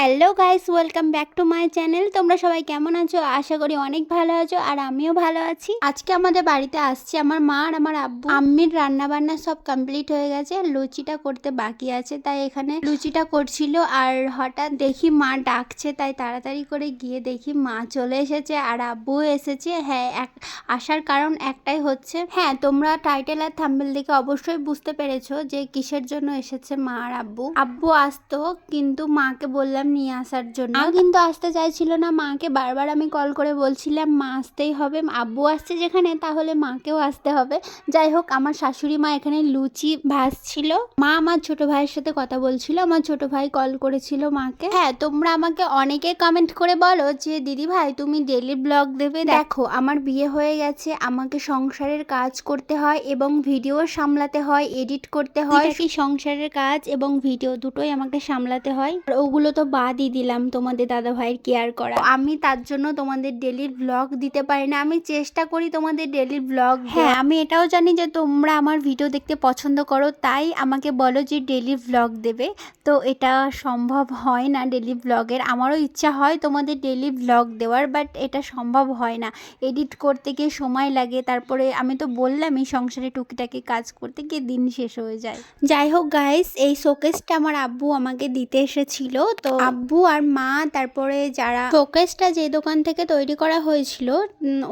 Hello guys, welcome back to my channel. তোমরা সবাই কেমন আছো? আশা করি অনেক ভালো আছো আর আমিও ভালো আছি। আজকে আমাদের বাড়িতে আসছে আমার মা আর আমার আব্বু। আম্মির রান্না বান্না সব কমপ্লিট হয়ে গেছে, লুচিটা করতে বাকি আছে, তাই এখানে লুচিটা করছিল আর হঠাৎ দেখি মা ডাকছে, তাই তাড়াতাড়ি করে গিয়ে দেখি মা চলে এসেছে আর আব্বু এসেছে। হ্যাঁ এক, আসার কারণ একটাই হচ্ছে হ্যাঁ তোমরা টাইটেল আর থাম্বেল দেখে অবশ্যই বুঝতে পেরেছ যে কিসের জন্য এসেছে মা আর আব্বু। আব্বু আসতো, কিন্তু মাকে বললাম নিয়ে আসার জন্য। কিন্তু আসতে চাইছিল না মাকে। বারবার আমি কল করে বলছিলাম মা আসতেই হবে। আব্বু আসছে যেখানে তাহলে মাকেও আসতে হবে। যাই হোক আমার শাশুড়ি মা এখানে লুচি ভাজছিল। মা আমার ছোট ভাইয়ের সাথে কথা বলছিল। আমার ছোট ভাই কল করেছিল মাকে। হ্যাঁ তোমরা আমাকে অনেকে কমেন্ট করে বলো যে দিদি ভাই তুমি ডেলি ব্লগ দেবে? দেখো আমার বিয়ে হয়ে গেছে। আমাকে সংসারের কাজ করতে হয় এবং ভিডিও সামলাতে হয় এডিট করতে হয়। সংসারের কাজ এবং ভিডিও দুটোই আমাকে সামলাতে হয়। ওগুলো তো বাদই দিলাম তোমাদের দাদা ভাইয়ের কেয়ার করা। আমি তার জন্য তোমাদের ডেলি ব্লগ দিতে পারি না আমি চেষ্টা করি তোমাদের ডেলি ব্লগ হ্যাঁ আমি এটাও জানি যে তোমরা আমার ভিডিও দেখতে পছন্দ করো তাই আমাকে বলো যে ডেলি ব্লগ দেবে। তো এটা সম্ভব হয় না ডেলি ব্লগের আমারও ইচ্ছা হয় তোমাদের ডেলি ব্লগ দেওয়ার বাট এটা সম্ভব হয় না। এডিট করতে গিয়ে সময় লাগে তারপরে আমি তো বললামই সংসারে টুকিটাকি কাজ করতে গিয়ে দিন শেষ হয়ে যায়। যাই হোক গাইস এই শোকেসটা আমার আব্বু আমাকে দিতে এসেছিল তো আব্বু আর মা, তারপরে যারা শোকেসটা যে দোকান থেকে তৈরি করা হয়েছিল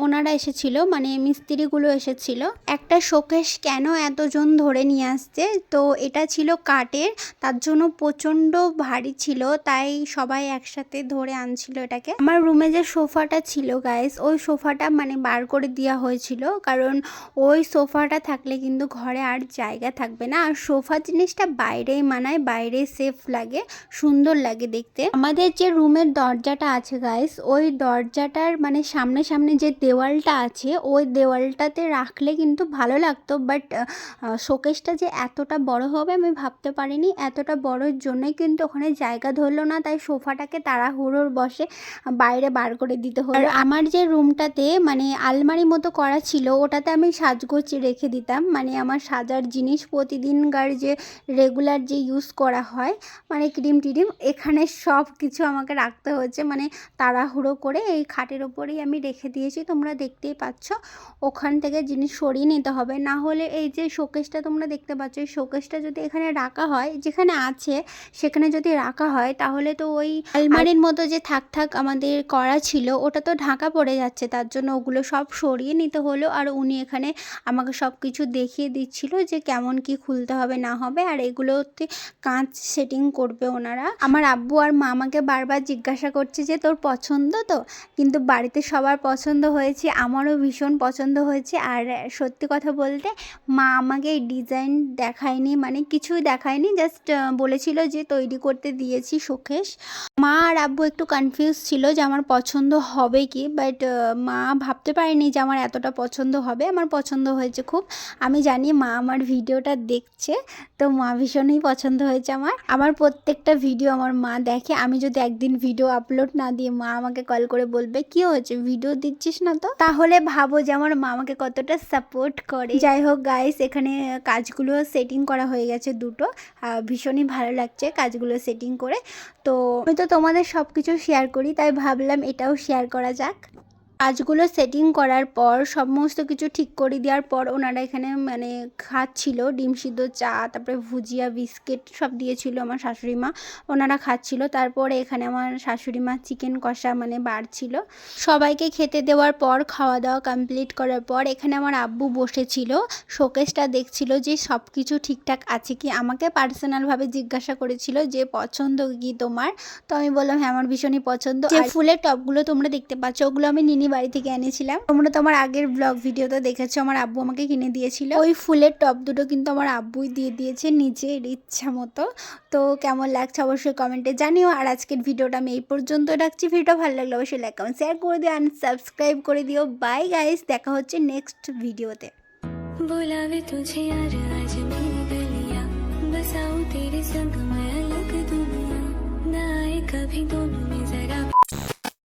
ওনারা এসেছিল মানে মিস্ত্রিগুলো এসেছিল। একটা শোকেস কেন এতজন ধরে নিয়ে আসছে? তো এটা ছিল কাঠের, তার জন্য প্রচণ্ড ভারী ছিল, তাই সবাই একসাথে ধরে আনছিল এটাকে। আমার রুমে যে সোফাটা ছিল গাইস ওই সোফাটা মানে বার করে দেওয়া হয়েছিল, কারণ ওই সোফাটা থাকলে কিন্তু ঘরে আর জায়গা থাকবে না। আর সোফা জিনিসটা বাইরেই মানায়, বাইরে সেফ লাগে, সুন্দর লাগে দেখতে। আমাদের যে রুমের দরজাটা আছে গাইস ওই দরজাটার মানে সামনে সামনে যে দেওয়ালটা আছে, ওই দেওয়ালটাতে রাখলে কিন্তু ভালো লাগতো। বাট শোকেসটা যে এতটা বড় হবে আমি ভাবতে পারিনি। এতটা বড়োর জন্যই কিন্তু ওখানে জায়গা ধরলো না, তাই সোফাটাকে তাড়াহুড়োর বসে বাইরে বার করে দিতে হলো। আমার যে রুমটাতে মানে আলমারি মতো করা ছিল, ওটাতে আমি সাজগোজ রেখে দিতাম। মানে আমার সাজার জিনিস প্রতিদিনকার যে রেগুলার যে ইউজ করা হয় মানে ক্রিম টিরিম, এখানে সব কিছু আমাকে রাখতে হয়েছে। মানে তাড়াহুড়ো করে এই খাটের ওপরেই আমি রেখে দিয়েছি। তোমরা দেখতেই পাচ্ছ, ওখান থেকে জিনিস সরিয়ে নিতে হবে। না হলে এই যে শোকেসটা তোমরা দেখতে পাচ্ছ, এই শোকেসটা যদি এখানে রাখা হয়, যেখানে আছে, সেখানে যদি রাখা হয়, তাহলে তো ওই আলমারির মতো যে থাক থাক আমাদের করা ছিল, ওটা তো ঢাকা পড়ে যাচ্ছে। তার জন্য ওগুলো সব সরিয়ে নিতে হলো আর উনি এখানে আমাকে সব কিছু দেখিয়ে দিচ্ছিল যে কেমন কি খুলতে হবে, না হবে। আর এগুলোতে কাঁচ সেটিং করবে ওনারা। আমার আব্বু আর মা আমাকে বারবার জিজ্ঞাসা করছে যে, তোর পছন্দ তো? কিন্তু বাড়িতে সবার পছন্দ হয়েছে, আমারও ভীষণ পছন্দ হয়েছে। আর সত্যি কথা বলতে, মা আমাকে এই ডিজাইন দেখায়নি মানে কিছুই দেখায়নি, জাস্ট বলেছিল যে, তৈরি করতে দিয়েছি শোকেশ। মা আর আব্বু একটু কনফিউজ ছিল যে, আমার পছন্দ হবে কি? বাট মা ভাবতে পারেনি যে, আমার এতটা পছন্দ হবে। আমার পছন্দ হয়েছে খুব। আমি জানি মা আমার ভিডিওটা দেখছে, তো মা ভীষণই পছন্দ হয়েছে আমার। আমার প্রত্যেকটা ভিডিও আমার মা দেখে আমি যদি একদিন ভিডিও আপলোড না দিয়ে মা আমাকে কল করে বলবে, কি হচ্ছে ভিডিও দিচ্ছিস না তো? তাহলে ভাবো যে আমার মা আমাকে কতটা সাপোর্ট করে। যাই হোক গাইস এখানে কাজগুলো সেটিং করা হয়ে গেছে দুটো। ভীষণই ভালো লাগছে কাজগুলো সেটিং করে। তো আমি তো তোমাদের সব কিছু শেয়ার করি, তাই ভাবলাম এটাও শেয়ার করা যাক। কাজগুলো সেটিং করার পর সমস্ত কিছু ঠিক করে দেওয়ার পর ওনারা এখানে মানে খাচ্ছিল। ডিম সিদ্ধ চা তারপরে ভুজিয়া বিস্কিট সব দিয়েছিল আমার শাশুড়ি মা। ওনারা খাচ্ছিল। তারপরে এখানে আমার শাশুড়ি মা চিকেন কষা মানে বাড়ছিল সবাইকে খেতে দেওয়ার পর খাওয়া দাওয়া কমপ্লিট করার পর এখানে আমার আব্বু বসেছিল। শোকেসটা দেখছিল যে সব কিছু ঠিকঠাক আছে কি? আমাকে পার্সোনালভাবে জিজ্ঞাসা করেছিল যে পছন্দ কি তোমার? তো আমি বললাম হ্যাঁ আমার ভীষণই পছন্দ। যে ফুলের টপগুলো তোমরা দেখতে পাচ্ছ ওগুলো আমি নিনি বাড়ি থেকে এনেছিলাম তোমরা তো আমার আগের ব্লগ ভিডিওতে দেখেছো আমার আব্বু আমাকে কিনে দিয়েছিল ওই ফুলের টপ দুটো কিন্তু আমার আব্বুই দিয়ে দিয়েছে নিজের ইচ্ছা মতো তো কেমন লাগছে অবশ্যই কমেন্টে জানিও আর আজকের ভিডিওটা আমি এই পর্যন্ত রাখছি ভিডিও ভালো লাগলে অবশ্যই লাইক কমেন্ট শেয়ার করে দিও অ্যান্ড সাবস্ক্রাইব করে দিও বাই গাইস দেখা হচ্ছে নেক্সট ভিডিওতে बुलावे तुझे यार आज मेरी गलियां बसाऊं तेरे संग मैं अलग दुनिया ना आए कभी दोनों